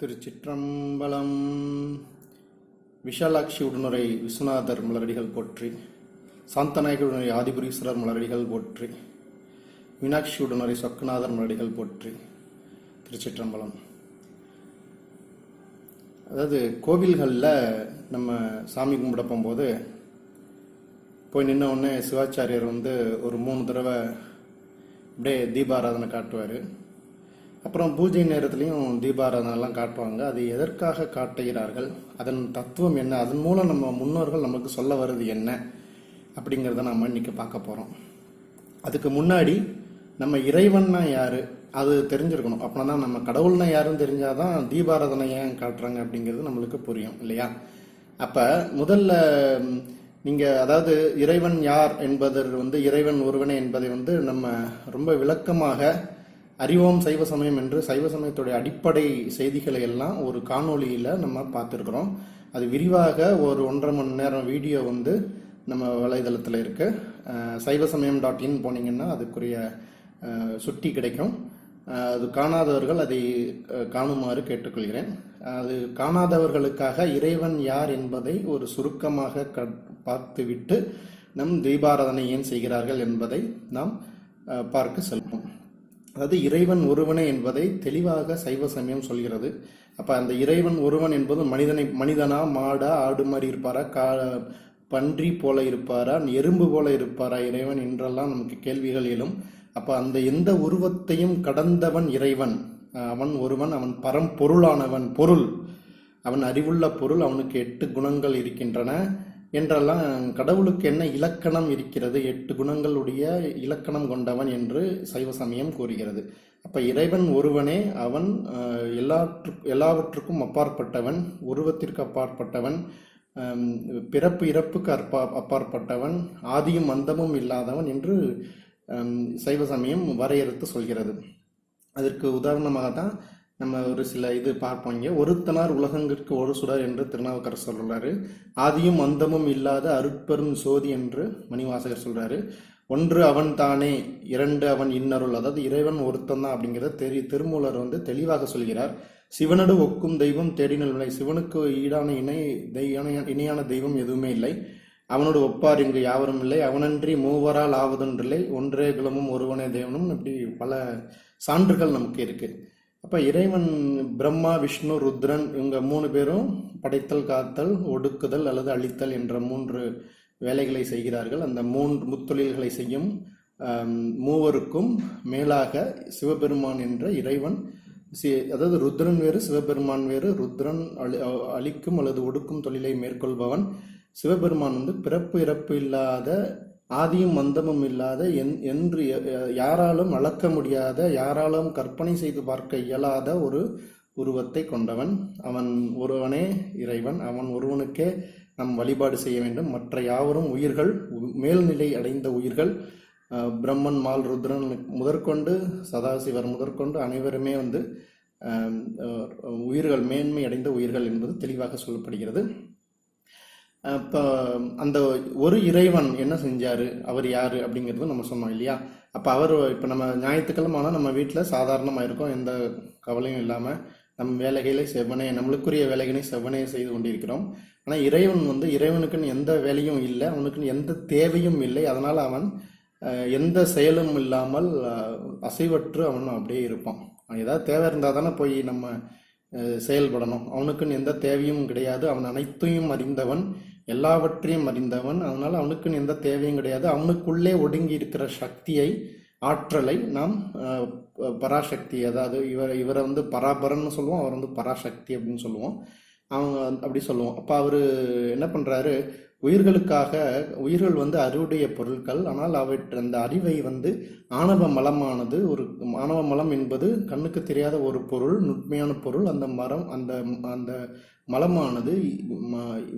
திருச்சிற்றம்பலம். விஷாலாட்சி உடனுரை விஸ்வநாதர் மலரடிகள் போற்றி சாந்தநாயகர் உடனுரை ஆதிபுரீஸ்வரர் மலரடிகள் போற்றி மீனாட்சி உடனுரை சொக்கநாதர் மலரடிகள் போற்றி திருச்சிற்றம்பலம். அதாவது கோவில்களில் நம்ம சாமி கும்பிட போகும்போது போய் நின்ன உடனே சிவாச்சாரியர் வந்து ஒரு மூணு தடவை அப்படியே தீபாராதனை காட்டுவார். அப்புறம் பூஜை நேரத்துலையும் தீபாராதனைலாம் காட்டுவாங்க. அது எதற்காக காட்டுகிறார்கள்? அதன் தத்துவம் என்ன? அதன் மூலம் நம்ம முன்னோர்கள் நமக்கு சொல்ல வருது என்ன? அப்படிங்கிறத நம்ம இன்னைக்கு பார்க்க போகிறோம் அதுக்கு முன்னாடி நம்ம இறைவன்னா யாரு? அது தெரிஞ்சிருக்கணும். அப்படின்னா நம்ம கடவுள்னா யாருன்னு தெரிஞ்சாதான் தீபாராதனை ஏன் காட்டுறாங்க அப்படிங்கிறது நம்மளுக்கு புரியும் இல்லையா? அப்போ முதல்ல நீங்கள் அதாவது இறைவன் யார் என்பது வந்து இறைவன் ஒருவனே என்பதை வந்து நம்ம ரொம்ப விளக்கமாக அறிவோம் சைவ சமயம் என்று சைவ சமயத்துடைய அடிப்படை செய்திகளை எல்லாம் ஒரு காணொளியில் நம்ம பார்த்துருக்குறோம். அது விரிவாக ஒரு ஒன்றரை மணி நேரம் வீடியோ வந்து நம்ம வலைதளத்தில் இருக்குது சைவ சமயம் டாட் இன் போனீங்கன்னா அதுக்குரிய சுட்டி கிடைக்கும். அது காணாதவர்கள் அதை காணுமாறு கேட்டுக்கொள்கிறேன். அது காணாதவர்களுக்காக இறைவன் யார் என்பதை ஒரு சுருக்கமாக க- பார்த்துவிட்டு நம் தீபாராதனை ஏன் செய்கிறார்கள் என்பதை நாம் பார்க்க செல்வோம். அதாவது இறைவன் ஒருவனே என்பதை தெளிவாக சைவ சமயம் சொல்கிறது. அப்போ அந்த இறைவன் ஒருவன் என்பது மனிதனை மனிதனா மாடா ஆடு மாதிரி இருப்பாரா கா பன்றி போல இருப்பாரா எறும்பு போல இருப்பாரா இறைவன் என்றெல்லாம் நமக்கு கேள்விகள் எழும். அப்போ அந்த எந்த உருவத்தையும் கடந்தவன் இறைவன். அவன் ஒருவன் அவன் பரம்பொருளானவன் பொருள். அவன் அறிவுள்ள பொருள் அவனுக்கு எட்டு குணங்கள் இருக்கின்றன. என்றெல்லாம் கடவுளுக்கு என்ன இலக்கணம் இருக்கிறது? எட்டு குணங்களுடைய இலக்கணம் கொண்டவன் என்று சைவ சமயம் கூறுகிறது. அப்போ இறைவன் ஒருவனே அவன் அஹ், எல்லாற்று எல்லாவற்றுக்கும் அப்பாற்பட்டவன் உருவத்திற்கு அப்பாற்பட்டவன் பிறப்பு இறப்புக்கு அற்பா அப்பாற்பட்டவன் ஆதியும் அந்தமும் இல்லாதவன் என்று சைவ சமயம் வரையறுத்து சொல்கிறது. அதற்கு உதாரணமாக தான் நம்ம ஒரு சில இது பார்ப்போம் இங்கே. ஒருத்தனார் உலகங்கிற்கு ஒரு சுடர் என்று திருநாவுக்கரசர் சொல்கிறாரு ஆதியும் அந்தமும் இல்லாத அருட்பெரும் சோதி என்று மணிவாசகர் சொல்கிறாரு ஒன்று அவன் தானே இரண்டு அவன் இன்னருள். அதாவது இறைவன் ஒருத்தன் தான் அப்படிங்கிறத தெரி திருமூலர் வந்து தெளிவாக சொல்கிறார். சிவனடு ஒக்கும் தெய்வம் தேடினல் இல்லை சிவனுக்கு ஈடான இணை தெய்வ இணையான தெய்வம் எதுவுமே இல்லை. அவனோடு ஒப்பார் இங்கு யாவரும் இல்லை. அவனன்றி மூவரால் ஆவதொன்றில்லை. ஒன்றே குலமும் ஒருவனே தேவனும் இப்படி பல சான்றுகள் நமக்கு இருக்குது அப்போ இறைவன் பிரம்மா விஷ்ணு ருத்ரன் இவங்க மூணு பேரும் படைத்தல் காத்தல் ஒடுக்குதல் அல்லது அழித்தல் என்ற மூன்று வேலைகளை செய்கிறார்கள். அந்த மூன்று முத்தொழில்களை செய்யும் மூவருக்கும் மேலாக சிவபெருமான் என்ற இறைவன் சி- அதாவது ருத்ரன் வேறு சிவபெருமான் வேறு ருத்ரன் அழி- அழிக்கும் அல்லது ஒடுக்கும் தொழிலை மேற்கொள்பவன் சிவபெருமான் வந்து பிறப்பு இறப்பு இல்லாத ஆதியும் மந்தமும் இல்லாத என்- என்று யாராலும் அளக்க முடியாத யாராலும் கற்பனை செய்து பார்க்க இயலாத ஒரு உருவத்தை கொண்டவன். அவன் ஒருவனே இறைவன். அவன் ஒருவனுக்கே நம் வழிபாடு செய்ய வேண்டும். மற்ற யாவரும் உயிர்கள் உ- மேல்நிலை அடைந்த உயிர்கள் பிரம்மன் மால் ருத்ரன் முதற்கொண்டு சதாசிவர் முதற்கொண்டு அனைவருமே வந்து உயிர்கள் மேன்மை அடைந்த உயிர்கள் என்பது தெளிவாக சொல்லப்படுகிறது. அப்போ அந்த ஒரு இறைவன் என்ன செஞ்சார்? அவர் யார்? அப்படிங்கிறது நம்ம சொன்னோம் இல்லையா? அப்போ அவர் இப்போ நம்ம ஞாயிற்றுக்கிழமை ஆனால் நம்ம வீட்டில் சாதாரணமாக இருக்கோம். எந்த கவலையும் இல்லாமல் நம் வேலைகளை செவ்வனே நம்மளுக்குரிய வேலைகளை செவ்வனே செய்து கொண்டிருக்கிறோம். ஆனால் இறைவன் வந்து இறைவனுக்குன்னு எந்த வேலையும் இல்லை. அவனுக்குன்னு எந்த தேவையும் இல்லை. அதனால் அவன் எந்த செயலும் இல்லாமல் அசைவற்று அவன் அப்படியே இருப்பான். ஏதாவது தேவை இருந்தால் தானே போய் நம்ம செயல்படணும். அவனுக்குன்னு எந்த தேவையும் கிடையாது. அவன் அனைத்தையும் அறிந்தவன். எல்லாவற்றையும் அறிந்தவன். அதனால் அவனுக்குன்னு எந்த தேவையும் கிடையாது. அவனுக்குள்ளே ஒடுங்கி இருக்கிற சக்தியை ஆற்றலை நாம் பராசக்தி அதாவது இவர் இவரை வந்து பராபரன்னு சொல்லுவோம் அவர் வந்து பராசக்தி அப்படின்னு சொல்லுவோம். அவங்க வந்து அப்படி சொல்லுவோம். அப்போ அவர் என்ன பண்ணுறாரு உயிர்களுக்காக உயிர்கள் வந்து அறிவுடைய பொருட்கள். ஆனால் அவற்றை அந்த அறிவை வந்து ஆணவ மலமானது ஒரு ஆணவ மலம் என்பது கண்ணுக்கு தெரியாத ஒரு பொருள் நுட்மையான பொருள். அந்த மரம் அந்த அந்த மலமானது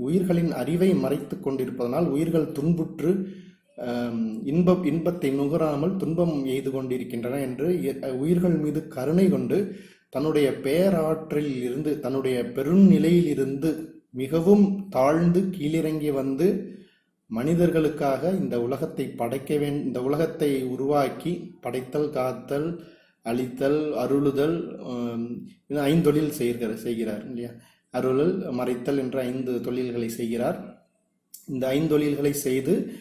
உயிர்களின் அறிவை மறைத்து கொண்டிருப்பதனால் உயிர்கள் துன்புற்று இன்ப இன்பத்தை நுகராமல் துன்பம் எய்து கொண்டிருக்கின்றன என்று உயிர்கள் மீது கருணை கொண்டு தன்னுடைய பேராற்றில் இருந்து தன்னுடைய பெருநிலையில் இருந்து மிகவும் தாழ்ந்து கீழிறங்கி வந்து மனிதர்களுக்காக இந்த உலகத்தை படைக்க வேண் இந்த உலகத்தை உருவாக்கி படைத்தல் காத்தல் அழித்தல் அருளுதல் ஐந்தொழில் செய்கிறார் செய்கிறார் இல்லையா? அருளல் மறைத்தல் என்ற ஐந்து தொழில்களை செய்கிறார். இந்த ஐந்தொழில்களை செய்து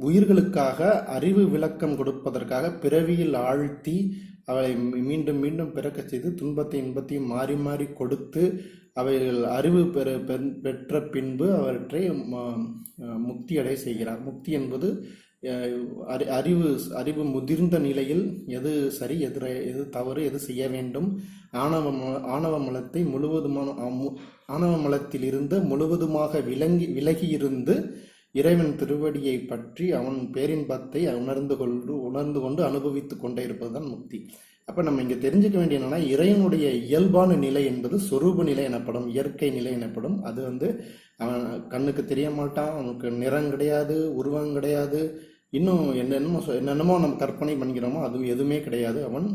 உயிர்களுக்காக அறிவு விளக்கம் கொடுப்பதற்காக பிறவியில் ஆழ்த்தி அவளை மீண்டும் மீண்டும் பிறக்கச் செய்து துன்பத்தை இன்பத்தையும் மாறி மாறி கொடுத்து அவைகள் அறிவு பெற பெற்ற பின்பு அவற்றை ம- முக்தி அடைய செய்கிறார். முக்தி என்பது அறி அறிவு அறிவு முதிர்ந்த நிலையில் எது சரி எது எது தவறு எது செய்ய வேண்டும்? ஆணவ ம- ஆணவ மலத்தை முழுவதுமான ஆணவ மலத்திலிருந்து முழுவதுமாக விலங்கி விலகி இருந்து இறைவன் திருவடியை பற்றி அவன் பேரின்பத்தை உணர்ந்து கொண்டு உணர்ந்து கொண்டு அனுபவித்து கொண்டே இருப்பதுதான் முக்தி. அப்போ நம்ம இங்கே தெரிஞ்சுக்க வேண்டிய என்னென்னா இறைவனுடைய இயல்பான நிலை என்பது சொரூப நிலை எனப்படும் இயற்கை நிலை எனப்படும். அது வந்து அவன் கண்ணுக்கு தெரிய மாட்டான் அவனுக்கு நிறம் கிடையாது உருவம் கிடையாது இன்னும் என்னென்னமோ சொ- என்னென்னமோ நம்ம கற்பனை பண்ணிக்கிறோமோ அது எதுவுமே கிடையாது. அவன்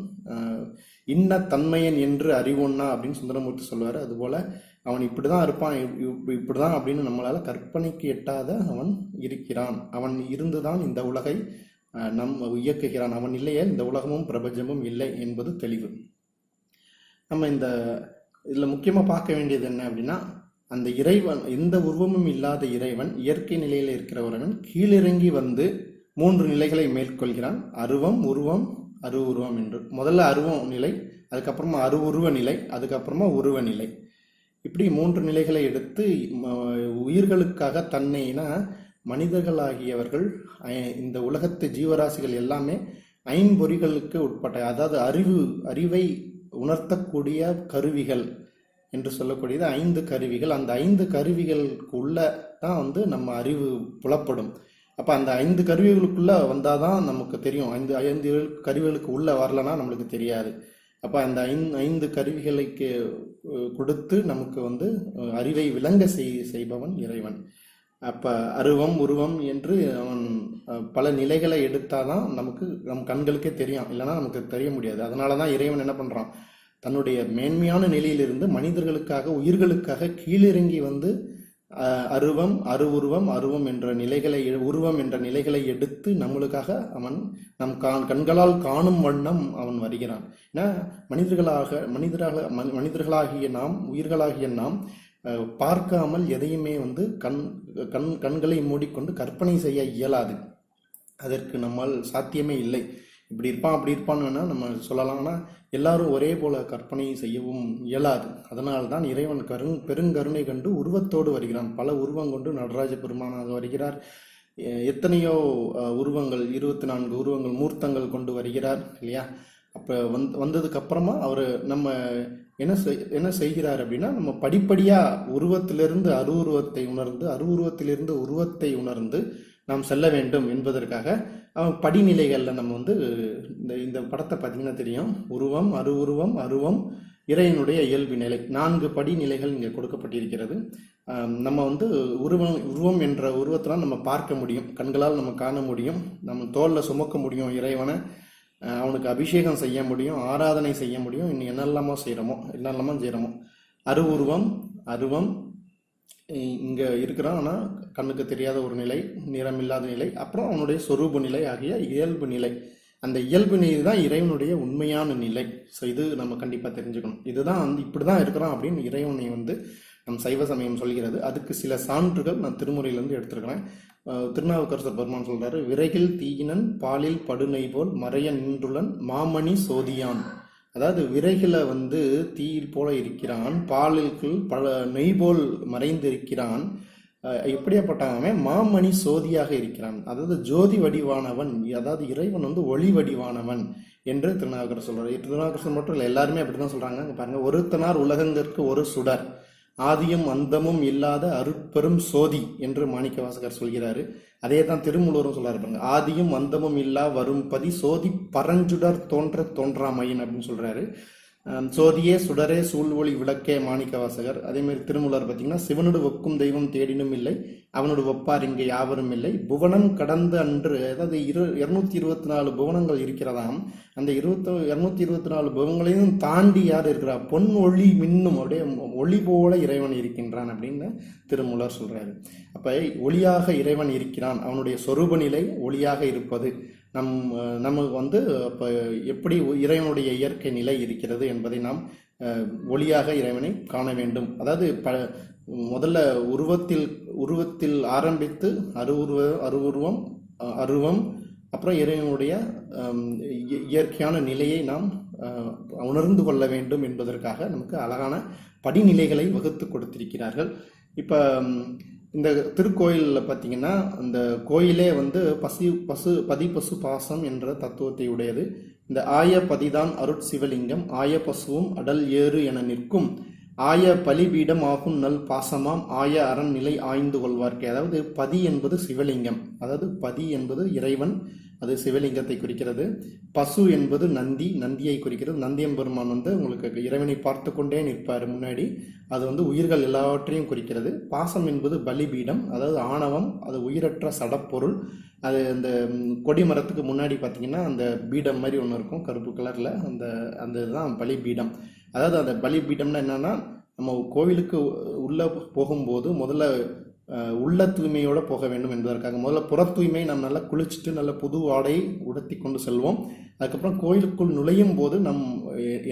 இன்ன தன்மையன் என்று அறிவுன்னா அப்படின்னு சுந்தரமூர்த்தி சொல்லுவார். அதுபோல் அவன் இப்படி தான் இருப்பான் இப்- இப்படி தான் அப்படின்னு நம்மளால் கற்பனைக்கு எட்டாத அவன் இருக்கிறான். அவன் இருந்து தான் இந்த உலகை நம் இயக்குகிறான். அவன் இல்லையே இந்த உலகமும் பிரபஞ்சமும் இல்லை என்பது தெளிவு. நம்ம இந்த இதில் முக்கியமாக பார்க்க வேண்டியது என்ன அப்படின்னா அந்த இறைவன் எந்த உருவமும் இல்லாத இறைவன் இயற்கை நிலையில் இருக்கிறவரவன் கீழிறங்கி வந்து மூன்று நிலைகளை மேற்கொள்கிறான். அருவம் உருவம் அரு உருவம் என்று. முதல்ல அருவம் நிலை அதுக்கப்புறமா அரு உருவ நிலை அதுக்கப்புறமா உருவ நிலை. இப்படி மூன்று நிலைகளை எடுத்து ம- உயிர்களுக்காக தன்னைனா மனிதர்களாகியவர்கள் இந்த உலகத்து ஜீவராசிகள் எல்லாமே ஐம்பொறிகளுக்கு உட்பட்ட அதாவது அறிவு அறிவை உணர்த்தக்கூடிய கருவிகள் என்று சொல்லக்கூடியது ஐந்து கருவிகள். அந்த ஐந்து கருவிகளுக்கு உள்ள தான் வந்து நம்ம அறிவு புலப்படும். அப்போ அந்த ஐந்து கருவிகளுக்குள்ளே வந்தால் தான் நமக்கு தெரியும். ஐந்து ஐந்து கருவிகளுக்கு உள்ளே வரலன்னா நம்மளுக்கு தெரியாது. அப்போ அந்த ஐந்து ஐந்து கருவிகளுக்கு கொடுத்து நமக்கு வந்து அறிவை விளங்க செய் செய்பவன் இறைவன். அப்போ அருவம் உருவம் என்று அவன் பல நிலைகளை எடுத்தால் தான் நமக்கு நம் கண்களுக்கே தெரியும். இல்லைன்னா நமக்கு தெரிய முடியாது. அதனால தான் இறைவன் என்ன பண்ணுறான் தன்னுடைய மேன்மையான நிலையிலிருந்து மனிதர்களுக்காக உயிர்களுக்காக கீழிறங்கி வந்து அருவம் அருவுருவம் அருவம் என்ற நிலைகளை எ- உருவம் என்ற நிலைகளை எடுத்து நம்மளுக்காக அவன் நம் கா- கண்களால் காணும் வண்ணம் அவன் வருகிறான். ஏன்னா மனிதர்களாக மனிதராக மனி- மனிதர்களாகிய நாம் உயிர்களாகிய நாம் பார்க்காமல் எதையுமே வந்து கண் கண் கண்களை மூடிக்கொண்டு கற்பனை செய்ய இயலாது. அதற்கு நம்மால் சாத்தியமே இல்லை. இப்படி இருப்பான் அப்படி இருப்பான்னு வேணால் நம்ம சொல்லலாம்னா எல்லாரும் ஒரே போல கற்பனை செய்யவும் இயலாது. அதனால் தான் இறைவன் கரு பெருங்கருணை கண்டு உருவத்தோடு வருகிறான். பல உருவம் கொண்டு நடராஜ பெருமானாக வருகிறார். எத்தனையோ உருவங்கள் இருபத்தி நான்கு உருவங்கள் மூர்த்தங்கள் கொண்டு வருகிறார் இல்லையா? அப்போ வந் வந்ததுக்கு அப்புறமா அவர் நம்ம என்ன செய் என்ன செய்கிறார் அப்படின்னா நம்ம படிப்படியாக உருவத்திலிருந்து அருவுருவத்தை உணர்ந்து அருவுருவத்திலிருந்து உருவத்தை உணர்ந்து நாம் செல்ல வேண்டும் என்பதற்காக அவன் நம்ம வந்து இந்த இந்த படத்தை பார்த்தீங்கன்னா தெரியும். உருவம் அருவுருவம் அருவம் இறையனுடைய இயல்பு நிலை. நான்கு படிநிலைகள் இங்கே கொடுக்கப்பட்டிருக்கிறது. நம்ம வந்து உருவம் உருவம் என்ற உருவத்தெல்லாம் நம்ம பார்க்க முடியும். கண்களால் நம்ம காண முடியும். நம்ம தோலில் சுமக்க முடியும் இறைவனை. அவனுக்கு அபிஷேகம் செய்ய முடியும் ஆராதனை செய்ய முடியும். இன்னும் என்னெல்லாமோ செய்கிறோமோ என்னெல்லாமோ செய்கிறோமோ அருவுருவம் அருவம் இங்கே இருக்கிறான். ஆனால் கண்ணுக்கு தெரியாத ஒரு நிலை நிறமில்லாத நிலை அப்புறம் அவனுடைய சொரூப நிலை ஆகிய இயல்பு நிலை. அந்த இயல்பு நிலை தான் இறைவனுடைய உண்மையான நிலை. ஸோ இது நம்ம கண்டிப்பாக தெரிஞ்சுக்கணும். இதுதான் வந்து இப்படிதான் இருக்கிறான் அப்படின்னு இறைவனை வந்து நம் சைவ சமயம் சொல்கிறது. அதுக்கு சில சான்றுகள் நான் திருமுறையிலேருந்து எடுத்துருக்கிறேன். திருநாவுக்கரசர் பெருமான் சொல்கிறாரு விரைகில் தீயினன் பாலில் படுநை போல் மறைய நின்றுளன் மாமணி சோதியான். அதாவது விரைகில வந்து தீயில் போல இருக்கிறான் பாலுக்குள் பல நெய் போல் மறைந்திருக்கிறான். எப்படியாப்பட்டவன் மாமணி சோதியாக இருக்கிறான். அதாவது ஜோதி வடிவானவன் அதாவது இறைவன் வந்து ஒளி வடிவானவன் என்று திருநாவுக்கரசர் சொல்கிறார் திருநாவுக்கரசர் மட்டும் இல்லை எல்லாருமே அப்படி தான் சொல்கிறாங்க பாருங்கள் ஒருத்தனார் உலகங்கிற்கு ஒரு சுடர். ஆதியும் அந்தமும் இல்லாத அருட்பெரும் சோதி என்று மாணிக்க வாசகர் சொல்கிறாரு. அதே தான் திருமூலரும் சொல்றாரு பாருங்க. ஆதியும் அந்தமும் இல்லா வரும்பதி சோதி பரஞ்சுடர் தோன்ற தோன்றாமையின் அப்படின்னு சொல்றாரு. சோதியே சுடரே சூழ்வொளி விளக்கே மாணிக்க வாசகர் அதேமாரி திருமூலர் பார்த்தீங்கன்னா சிவனோடு ஒக்கும் தெய்வம் தேடினும் இல்லை அவனோடு ஒப்பார் இங்கே யாவரும் இல்லை. புவனம் கடந்த அன்று அதாவது இரு இருநூத்தி இருபத்தி நாலு புவனங்கள் இருக்கிறதாம். அந்த இருபத்தி இரநூத்தி இருபத்தி நாலு புவனங்களையும் தாண்டி யார் இருக்கிறா? பொன் ஒளி மின்னும் அப்படியே ஒளி போல இறைவன் இருக்கின்றான் அப்படின்னு திருமூலர் சொல்கிறாரு அப்போ ஒளியாக இறைவன் இருக்கிறான். அவனுடைய சொரூப நிலை ஒளியாக இருப்பது. நம் நமக்கு வந்து இப்போ எப்படி இறைவனுடைய இயற்கை நிலை இருக்கிறது என்பதை நாம் ஒளியாக இறைவனை காண வேண்டும். அதாவது ப முதல்ல உருவத்தில் உருவத்தில் ஆரம்பித்து அருவுருவ அருவுருவம் அருவம் அப்புறம் இறைவனுடைய இயற்கையான நிலையை நாம் உணர்ந்து கொள்ள வேண்டும் என்பதற்காக நமக்கு அழகான படிநிலைகளை வகுத்து கொடுத்திருக்கிறார்கள். இப்போ இந்த திருக்கோயிலில் பார்த்தீங்கன்னா அந்த கோயிலே வந்து பசி பசு பதி பசு பாசம் என்ற தத்துவத்தை உடையது. இந்த ஆய பதிதான் அருட்சிவலிங்கம். ஆய பசுவும் அடல் ஏறு என நிற்கும். ஆய பலிபீடம் ஆகும் நல் பாசமாம். ஆய அறநிலை நிலை ஆய்ந்து கொள்வார்க்கே. அதாவது பதி என்பது சிவலிங்கம். அதாவது பதி என்பது இறைவன். அது சிவலிங்கத்தை குறிக்கிறது. பசு என்பது நந்தி நந்தியை குறிக்கிறது. நந்தியம்பெருமான் வந்து உங்களுக்கு இறைவனை பார்த்து கொண்டே நிற்பார் முன்னாடி. அது வந்து உயிர்கள் எல்லாவற்றையும் குறிக்கிறது. பாசம் என்பது பலிபீடம் அதாவது ஆணவம் அது உயிரற்ற சடப்பொருள். அது அந்த கொடி மரத்துக்கு முன்னாடி பார்த்தீங்கன்னா அந்த பீடம் மாதிரி ஒன்று இருக்கும் கருப்பு கலரில். அந்த அந்த இதுதான் பலிபீடம். அதாவது அந்த பலிபீடம்னா என்னென்னா நம்ம கோவிலுக்கு உள்ளே போகும்போது முதல்ல உள்ள தூய்மையோடு போக வேண்டும் என்பதற்காக. முதல்ல புற தூய்மை நாம் நல்லா குளிச்சுட்டு நல்ல புது ஆடை உடுத்தி கொண்டு செல்வோம். அதுக்கப்புறம் கோயிலுக்குள் நுழையும் போது நம்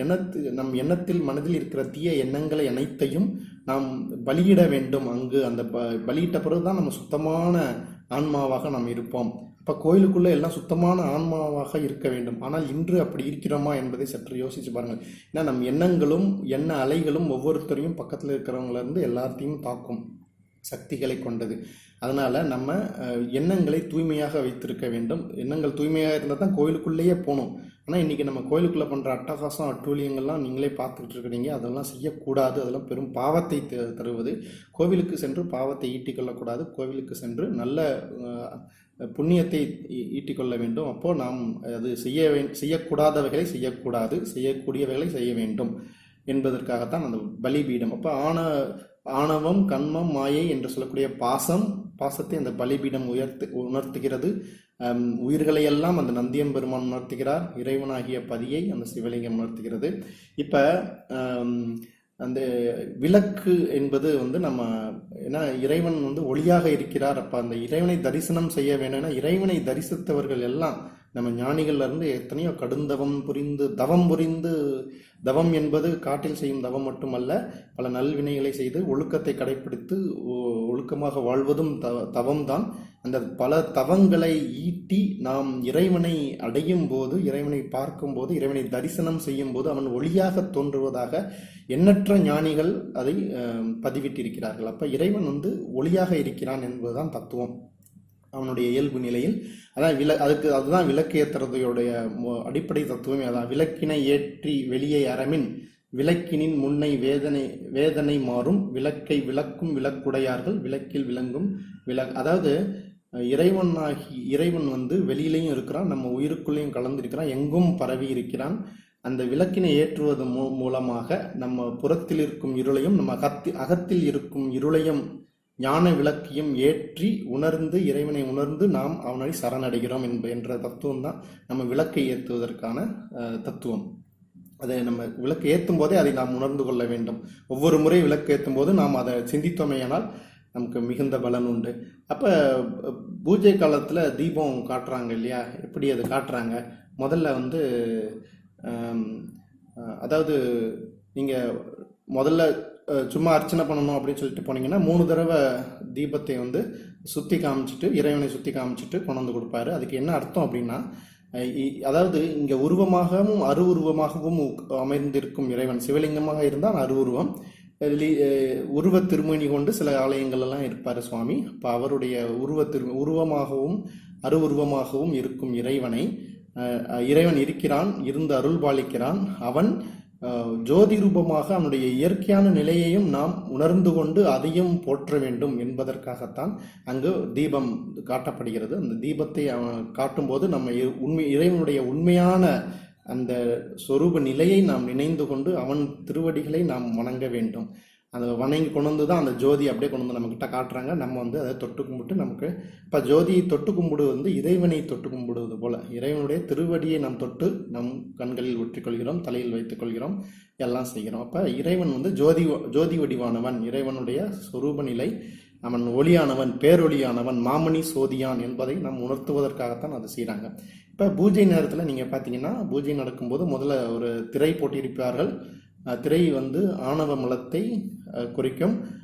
எண்ணத்து நம் எண்ணத்தில் மனதில் இருக்கிற தீய எண்ணங்களை அனைத்தையும் நாம் பலியிட வேண்டும். அங்கு அந்த ப பலியிட்ட பிறகு தான் நம்ம சுத்தமான ஆன்மாவாக நாம் இருப்போம். அப்போ கோயிலுக்குள்ளே எல்லாம் சுத்தமான ஆன்மாவாக இருக்க வேண்டும். ஆனால் இன்று அப்படி இருக்கிறோமா என்பதை சற்று யோசித்து பாருங்கள். ஏன்னா நம் எண்ணங்களும் எண்ண அலைகளும் ஒவ்வொருத்தரையும் பக்கத்தில் இருக்கிறவங்கள இருந்து எல்லாத்தையும் தாக்கும். சக்திகளை கொண்டது. அதனால் நம்ம எண்ணங்களை தூய்மையாக வைத்திருக்க வேண்டும். எண்ணங்கள் தூய்மையாக இருந்தால் தான் கோயிலுக்குள்ளேயே போகணும். ஆனால் இன்றைக்கி நம்ம கோயிலுக்குள்ளே பண்ணுற அட்டகாசம் அட்டூழியங்கள்லாம் நீங்களே பார்த்துக்கிட்டு இருக்கிறீங்க. அதெல்லாம் செய்யக்கூடாது. அதெல்லாம் பெரும் பாவத்தை த- தருவது. கோவிலுக்கு சென்று பாவத்தை ஈட்டிக்கொள்ளக்கூடாது. கோவிலுக்கு சென்று நல்ல புண்ணியத்தை ஈட்டிக்கொள்ள வேண்டும். அப்போது நாம் அது செய்ய வே செய்யக்கூடாதவைகளை செய்யக்கூடாது. செய்யக்கூடியவைகளை செய்ய வேண்டும் என்பதற்காகத்தான் அந்த பலிபீடம். அப்போ ஆன ஆணவம் கண்மம் மாயை என்று சொல்லக்கூடிய பாசம் பாசத்தை அந்த பலிபீடம் உயர்த்து உணர்த்துகிறது. உயிர்களையெல்லாம் அந்த நந்தியம்பெருமான் உணர்த்துகிறார். இறைவனாகிய பதியை அந்த சிவலிங்கம் உணர்த்துகிறது. இப்போ அந்த விளக்கு என்பது வந்து நம்ம ஏன்னா இறைவன் வந்து ஒளியாக இருக்கிறார். அப்போ அந்த இறைவனை தரிசனம் செய்ய வேணும்னா இறைவனை தரிசித்தவர்கள் எல்லாம் நம்ம ஞானிகள்லேருந்து எத்தனையோ கடுந்தவம் புரிந்து தவம் புரிந்து தவம் என்பது காட்டில் செய்யும் தவம் மட்டுமல்ல பல நல்வினைகளை செய்து ஒழுக்கத்தை கடைப்பிடித்து ஒ- ஒழுக்கமாக வாழ்வதும் த தவம்தான். அந்த பல தவங்களை ஈட்டி நாம் இறைவனை அடையும் போது இறைவனை பார்க்கும்போது இறைவனை தரிசனம் செய்யும் போது அவன் ஒளியாக தோன்றுவதாக எண்ணற்ற ஞானிகள் அதை பதிவிட்டிருக்கிறார்கள். அப்போ இறைவன் வந்து ஒளியாக இருக்கிறான் என்பதுதான் தத்துவம். அவனுடைய இயல்பு நிலையில். அதான் வில அதுக்கு அதுதான் விளக்கு ஏற்றுறதையுடைய அடிப்படை தத்துவமே அதான். விளக்கினை ஏற்றி வெளியே அறமின் விளக்கினின் முன்னை வேதனை வேதனை மாறும். விளக்கை விளக்கும் விளக்குடையார்கள். விளக்கில் விளங்கும் விளக் அதாவது இறைவனாகி இறைவன் வந்து வெளியிலையும் இருக்கிறான். நம்ம உயிருக்குள்ளேயும் கலந்திருக்கிறான். எங்கும் பரவி இருக்கிறான். அந்த விளக்கினை ஏற்றுவது மூ மூலமாக நம்ம புறத்தில் இருக்கும் இருளையும் நம்ம அகத்தி அகத்தில் இருக்கும் இருளையும் ஞான விளக்கியம் ஏற்றி உணர்ந்து இறைவனை உணர்ந்து நாம் அவனை சரணடைகிறோம் என்ப என்ற தத்துவம் தான் நம்ம விளக்கை ஏற்றுவதற்கான தத்துவம். அதை நம்ம விளக்கு ஏற்றும் போதே அதை நாம் உணர்ந்து கொள்ள வேண்டும். ஒவ்வொரு முறை விளக்கு ஏற்றும் போது நாம் அதை சிந்தித்தோமேயானால் நமக்கு மிகுந்த பலன் உண்டு. அப்போ பூஜை காலத்தில் தீபம் காட்டுறாங்க இல்லையா? எப்படி அது காட்டுறாங்க? முதல்ல வந்து அதாவது நீங்கள் முதல்ல சும்மா அர்ச்சனை பண்ணணும் அப்படின்னு சொல்லிட்டு போனீங்கன்னா மூணு தடவை தீபத்தை வந்து சுற்றி காமிச்சிட்டு இறைவனை சுற்றி காமிச்சிட்டு கொண்டு வந்து கொடுப்பாரு. அதுக்கு என்ன அர்த்தம் அப்படின்னா இ- அதாவது இங்கே உருவமாகவும் அருவுருவமாகவும் அமைந்திருக்கும் இறைவன். சிவலிங்கமாக இருந்தால் அருவுருவம் லி- உருவ திருமணி கொண்டு சில ஆலயங்கள்லாம் இருப்பார் சுவாமி. அப்போ அவருடைய உருவ திரு உருவமாகவும் அருவுருவமாகவும் இருக்கும் இறைவனை இறைவன் இருக்கிறான் இருந்து அருள் பாலிக்கிறான் அவன் ஜோதி ரூபமாக அவனுடைய இயற்கையான நிலையையும் நாம் உணர்ந்து கொண்டு அதையும் போற்ற வேண்டும் என்பதற்காகத்தான் அங்கு தீபம் காட்டப்படுகிறது. அந்த தீபத்தை அவன் காட்டும்போது நம்ம இ- உண்மை இறைவனுடைய உண்மையான அந்த சொரூப நிலையை நாம் நினைந்து கொண்டு அவன் திருவடிகளை நாம் வணங்க வேண்டும். அந்த வணங்கி கொண்டு வந்து தான் அந்த ஜோதி அப்படியே கொண்டு வந்து நம்மக்கிட்ட காட்டுறாங்க. நம்ம வந்து அதை தொட்டு கும்பிட்டு நமக்கு இப்போ ஜோதியை தொட்டு கும்பிடுவது வந்து இறைவனை தொட்டு கும்பிடுவது போல். இறைவனுடைய திருவடியை நாம் தொட்டு நம் கண்களில் ஒற்றிக்கொள்கிறோம் தலையில் வைத்துக்கொள்கிறோம் எல்லாம் செய்கிறோம். அப்போ இறைவன் வந்து ஜோதி ஜோதி வடிவானவன். இறைவனுடைய சொரூப நிலை அவன் ஒளியானவன் பேரொளியானவன் மாமணி சோதியான் என்பதை நாம் உணர்த்துவதற்காகத்தான் அதை செய்கிறாங்க இப்போ பூஜை நேரத்தில் நீங்கள் பார்த்தீங்கன்னா பூஜை நடக்கும்போது முதல்ல ஒரு திரை போட்டியிருப்பார்கள் திரை வந்து ஆணவ மலத்தை குறிக்கும்.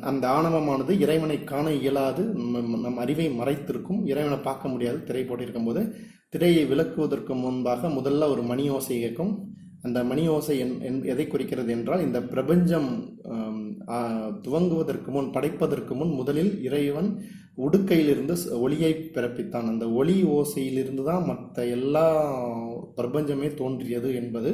அந்த ஆணவமானது இறைவனை காண இயலாது நம் நம் அறிவை மறைத்திருக்கும். இறைவனை பார்க்க முடியாது திரை போட்டிருக்கும் போது திரையை விளக்குவதற்கு முன்பாக முதல்ல ஒரு மணி ஓசை கேட்கும். அந்த மணி ஓசை என்- என்- எதை குறிக்கிறது என்றால் இந்த பிரபஞ்சம் துவங்குவதற்கு முன் படைப்பதற்கு முன் முதலில் இறைவன் உடுக்கையிலிருந்து ஒளியை பிறப்பித்தான். அந்த ஒளி ஓசையிலிருந்து தான் மற்ற எல்லா பிரபஞ்சமே தோன்றியது என்பது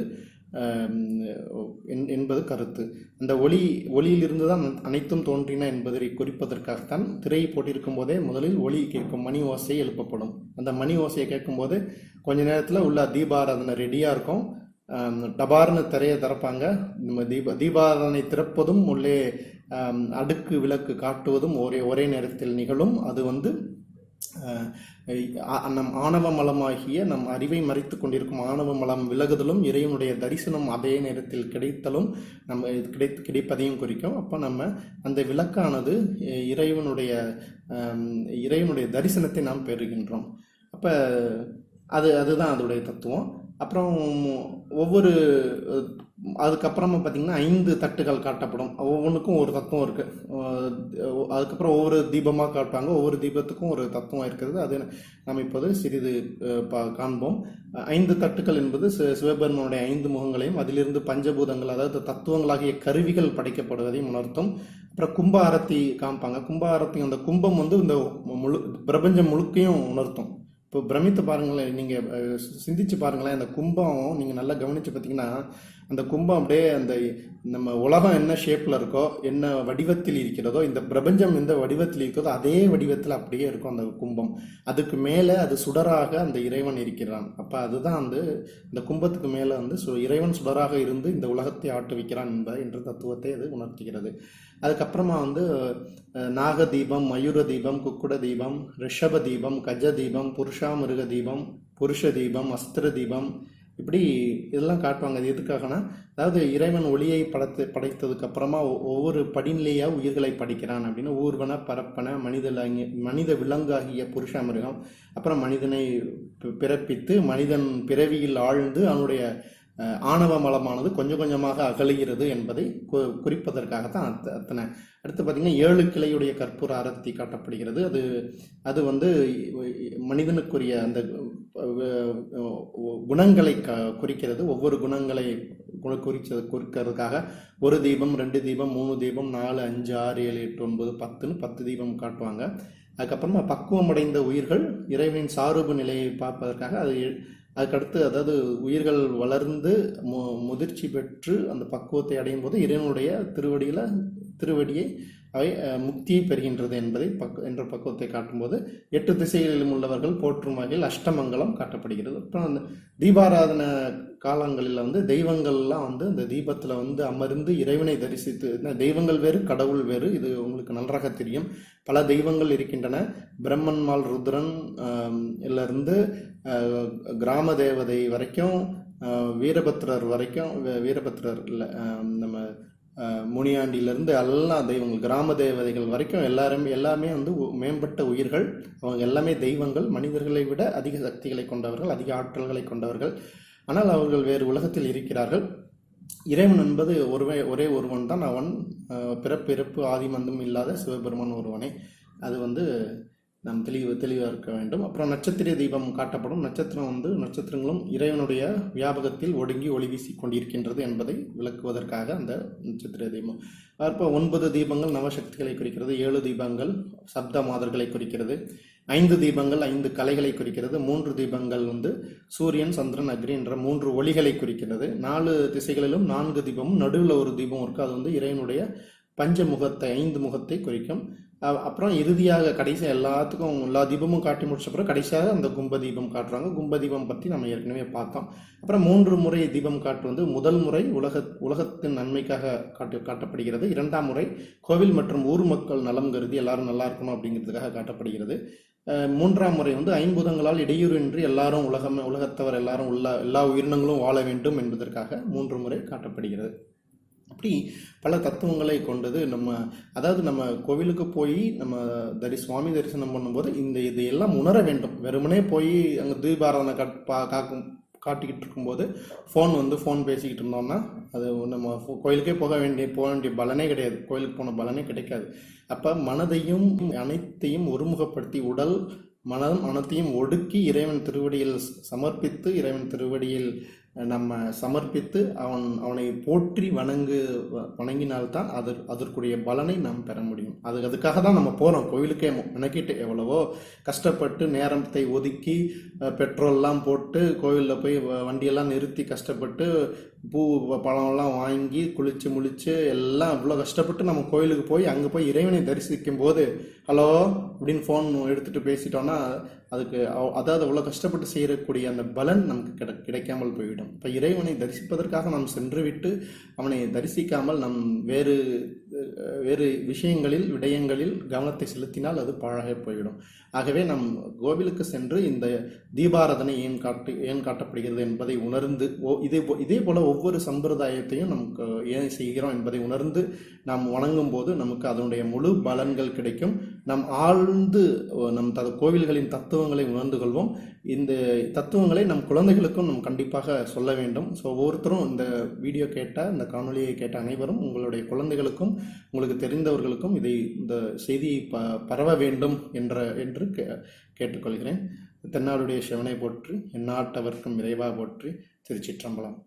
என்பது கருத்து. அந்த ஒளி ஒளியிலிருந்து தான் அனைத்தும் தோன்றின என்பதை குறிப்பதற்காகத்தான் திரையை போட்டிருக்கும் போதே முதலில் ஒளி கேட்கும் மணி ஓசை எழுப்பப்படும். அந்த மணி ஓசையை கேட்கும்போது கொஞ்ச நேரத்தில் உள்ள தீபாராதனை ரெடியாக இருக்கும். டபார்னு திரையை திறப்பாங்க. நம்ம தீப தீபாராதனை திறப்பதும் உள்ளே அடுக்கு விளக்கு காட்டுவதும் ஒரே ஒரே நேரத்தில் நிகழும். அது வந்து நம் ஆணவ மலமாகிய நம் அறிவை மறைத்து கொண்டிருக்கும் ஆணவ மலம் விலகுதலும் இறைவனுடைய தரிசனம் அதே நேரத்தில் கிடைத்தலும் நம்ம இது கிடை கிடைப்பதையும் குறிக்கும். அப்போ நம்ம அந்த விளக்கானது இறைவனுடைய இறைவனுடைய தரிசனத்தை நாம் பெறுகின்றோம். அப்போ அது அதுதான் அதோடைய தத்துவம். அப்புறம் ஒவ்வொரு அதுக்கப்புறமா பார்த்தீங்கன்னா ஐந்து தட்டுகள் காட்டப்படும். ஒவ்வொன்றுக்கும் ஒரு தத்துவம் இருக்குது அதுக்கப்புறம் ஒவ்வொரு தீபமாக காட்டுவாங்க. ஒவ்வொரு தீபத்துக்கும் ஒரு தத்துவம் இருக்கிறது. அது நாம் இப்போது சிறிது பா- காண்போம். ஐந்து தட்டுக்கள் என்பது சிவபெருமனுடைய ஐந்து முகங்களையும் அதிலிருந்து பஞ்சபூதங்கள் அதாவது தத்துவங்களாகிய கருவிகள் படைக்கப்படுவதையும் உணர்த்தும். அப்புறம் கும்ப ஆரத்தி காமிப்பாங்க. கும்ப ஆரத்தி அந்த கும்பம் வந்து இந்த முழு பிரபஞ்சம் முழுக்கையும் உணர்த்தும். இப்போ பிரமித்து பாருங்களேன் நீங்கள் சிந்திச்சு பாருங்களேன் அந்த கும்பம் நீங்கள் நல்லா கவனித்து பார்த்தீங்கன்னா அந்த கும்பம் அப்படியே அந்த நம்ம உலகம் என்ன ஷேப்பில் இருக்கோ என்ன வடிவத்தில் இருக்கிறதோ இந்த பிரபஞ்சம் எந்த வடிவத்தில் இருக்கிறதோ அதே வடிவத்தில் அப்படியே இருக்கும் அந்த கும்பம். அதுக்கு மேலே அது சுடராக அந்த இறைவன் இருக்கிறான். அப்போ அதுதான் வந்து இந்த கும்பத்துக்கு மேலே வந்து சு- இறைவன் சுடராக இருந்து இந்த உலகத்தை ஆட்டுவிக்கிறான் என்பது என்ற தத்துவத்தை அது உணர்த்துகிறது. அதுக்கப்புறமா வந்து நாக தீபம் மயூர தீபம் குக்குட தீபம் ரிஷப தீபம் கஜ தீபம் புருஷாமிருக தீபம் புருஷ தீபம் அஸ்திர தீபம் இப்படி இதெல்லாம் காட்டுவாங்க. அது எதுக்காகனா அதாவது இறைவன் ஒளியை படைத்து படைத்ததுக்கு அப்புறமா ஒ- ஒவ்வொரு படிநிலையாக உயிர்களை படைக்கிறான் அப்படின்னு. ஊர்வன பரப்பன மனித மனித விலங்காகிய புருஷாமிருகம் அப்புறம் மனிதனை பிறப்பித்து மனிதன் பிறவியில் ஆழ்ந்து அவனுடைய ஆணவ மலமானது கொஞ்சம் கொஞ்சமாக அகலுகிறது என்பதை குறிப்பதற்காகத்தான் அத்த- அத்தனை அடுத்து பார்த்தீங்கன்னா ஏழு கிளையுடைய கற்பூர அரத்தி காட்டப்படுகிறது. அது அது வந்து மனிதனுக்குரிய அந்த குணங்களை க குறிக்கிறது. ஒவ்வொரு குணங்களை குண குறிச்சது குறிக்கிறதுக்காக ஒரு தீபம் ரெண்டு தீபம் மூணு தீபம் நாலு அஞ்சு ஆறு ஏழு எட்டு ஒன்பது பத்துன்னு பத்து தீபம் காட்டுவாங்க. அதுக்கப்புறமா பக்குவமடைந்த உயிர்கள் இறைவனின் சாரூப நிலையை பார்ப்பதற்காக அது எ- அதுக்கடுத்து அதாவது உயிர்கள் வளர்ந்து மு முதிர்ச்சி பெற்று அந்த பக்குவத்தை அடையும் போது இறைவனுடைய திருவடியில் திருவடியை அவை முக்தி முக்தியை பெறுகின்றது என்பதை பக் என்ற பக்குவத்தை காட்டும்போது எட்டு திசைகளிலும் உள்ளவர்கள் போற்றும் வகையில் அஷ்டமங்கலம் காட்டப்படுகிறது. அப்புறம் அந்த தீபாராதன காலங்களில் வந்து தெய்வங்கள்லாம் வந்து அந்த தீபத்தில் வந்து அமர்ந்து இறைவனை தரிசித்து தெய்வங்கள் வேறு கடவுள் வேறு இது உங்களுக்கு நன்றாக தெரியும். பல தெய்வங்கள் இருக்கின்றன. பிரம்மன்மால் ருத்ரன் இருந்து கிராம தேவதை வரைக்கும் வீரபத்ரர் வரைக்கும் வீரபத்ரர் இல்லை நம்ம முனியாண்டியிலேருந்து எல்லாம் தெய்வங்கள் கிராம தேவதைகள் வரைக்கும் எல்லாருமே எல்லாமே வந்து உ- மேம்பட்ட உயிர்கள். அவங்க எல்லாமே தெய்வங்கள். மனிதர்களை விட அதிக சக்திகளை கொண்டவர்கள் அதிக ஆற்றல்களை கொண்டவர்கள். ஆனால் அவர்கள் வேறு உலகத்தில் இருக்கிறார்கள். இறைவன் என்பது ஒருவே ஒரே ஒருவன் தான். அவன் பிறப்பிறப்பு ஆதிமந்தம் இல்லாத சிவபெருமான் ஒருவனே. அது வந்து நாம் தெளிவு தெளிவாக இருக்க வேண்டும். அப்புறம் நட்சத்திர தீபம் காட்டப்படும். நட்சத்திரம் வந்து நட்சத்திரங்களும் இறைவனுடைய வியாபகத்தில் ஒடுங்கி ஒளி வீசி கொண்டிருக்கின்றது என்பதை விளக்குவதற்காக அந்த நட்சத்திர தீபம். அப்போ ஒன்பது தீபங்கள் நவசக்திகளை குறிக்கிறது. ஏழு தீபங்கள் சப்த மாதர்களை குறிக்கிறது. ஐந்து தீபங்கள் ஐந்து கலைகளை குறிக்கிறது. மூன்று தீபங்கள் வந்து சூரியன் சந்திரன் அக்னி என்ற மூன்று ஒளிகளை குறிக்கிறது. நாலு திசைகளிலும் நான்கு தீபமும் நடுவில் ஒரு தீபம் இருக்கு. அது வந்து இறைவனுடைய பஞ்ச முகத்தை ஐந்து முகத்தை குறிக்கும். அப்புறம் இறுதியாக கடைசி எல்லாத்துக்கும் எல்லா தீபமும் காட்டி முடிச்ச அப்புறம் கடைசியாக அந்த கும்ப தீபம் காட்டுறாங்க. கும்ப தீபம் பற்றி நம்ம ஏற்கனவே பார்த்தோம். அப்புறம் மூன்று முறை தீபம் காட்டு வந்து முதல் முறை உலக உலகத்தின் நன்மைக்காக காட்டு காட்டப்படுகிறது. இரண்டாம் முறை கோவில் மற்றும் ஊர் மக்கள் நலம் கருதி எல்லாரும் நல்லா இருக்கணும் அப்படிங்கிறதுக்காக காட்டப்படுகிறது. மூன்றாம் முறை வந்து ஐம்பூதங்களால் இடையூறின்றி எல்லாரும் உலகம் உலகத்தவர் எல்லாரும் உள்ள எல்லா உயிரினங்களும் வாழ வேண்டும் என்பதற்காக மூன்று முறை காட்டப்படுகிறது. அப்படி பல தத்துவங்களை கொண்டது நம்ம அதாவது நம்ம கோவிலுக்கு போய் நம்ம தரி சுவாமி தரிசனம் பண்ணும்போது இந்த இதையெல்லாம் உணர வேண்டும். வெறுமனே போய் அங்கே தீபாராதனை கட் பா காக்கும் காட்டிக்கிட்டு இருக்கும்போது ஃபோன் வந்து ஃபோன் பேசிக்கிட்டு இருந்தோம்னா அது நம்ம கோயிலுக்கே போக வேண்டிய போக வேண்டிய பலனே கிடையாது. கோயிலுக்கு போன பலனே கிடைக்காது. அப்போ மனதையும் அனைத்தையும் ஒருமுகப்படுத்தி உடல் மனம் அனைத்தையும் ஒடுக்கி இறைவன் திருவடியில் சமர்ப்பித்து இறைவன் திருவடியில் நம்ம சமர்ப்பித்து அவன் அவனை போற்றி வணங்கு வணங்கினால்தான் அது அதற்குரிய பலனை நாம் பெற முடியும். அது அதுக்காக தான் நம்ம போகிறோம் கோவிலுக்கே மெனக்கிட்டு எவ்வளவோ கஷ்டப்பட்டு நேரத்தை ஒதுக்கி பெட்ரோல்லாம் போட்டு கோவிலில் போய் வ- வண்டியெல்லாம் நிறுத்தி கஷ்டப்பட்டு பூ பழம்லாம் வாங்கி குளித்து முழித்து எல்லாம் இவ்வளோ கஷ்டப்பட்டு நம்ம கோயிலுக்கு போய் அங்கே போய் இறைவனை தரிசிக்கும் போது ஹலோ அப்படின்னு ஃபோன் எடுத்துகிட்டு பேசிட்டோன்னா அதுக்கு அவ- அதாவது அவ்வளோ கஷ்டப்பட்டு செய்யக்கூடிய அந்த பலன் நமக்கு கிடை கிடைக்காமல் போய்விடும். இப்போ இறைவனை தரிசிப்பதற்காக நாம் சென்று விட்டு அவனை தரிசிக்காமல் நம் வேறு வேறு விஷயங்களில் விடயங்களில் கவனத்தை செலுத்தினால் அது பாழாக போய்விடும். ஆகவே நம் கோவிலுக்கு சென்று இந்த தீபாராதனை ஏன் காட்டு ஏன் காட்டப்படுகிறது என்பதை உணர்ந்து ஓ இதே போ இதே போல் ஒவ்வொரு சம்பிரதாயத்தையும் நமக்கு ஏன் செய்கிறோம் என்பதை உணர்ந்து நாம் வணங்கும் போது நமக்கு அதனுடைய முழு பலன்கள் கிடைக்கும். நாம் ஆழ்ந்து நம் த கோவில்களின் தத்துவங்களை உணர்ந்து கொள்வோம். இந்த தத்துவங்களை நம் குழந்தைகளுக்கும் நம் கண்டிப்பாக சொல்ல வேண்டும். ஸோ ஒவ்வொருத்தரும் இந்த வீடியோ கேட்ட இந்த காணொளியை கேட்ட அனைவரும் உங்களுடைய குழந்தைகளுக்கும் உங்களுக்கு தெரிந்தவர்களுக்கும் இதை இந்த செய்தியை ப பரவ வேண்டும் என்ற என்று கே கேட்டுக்கொள்கிறேன். தென்னாடுடைய சிவனை போற்றி எந்நாட்டவர்க்கும் இறைவா போற்றி திருச்சிற்றம்பலம்.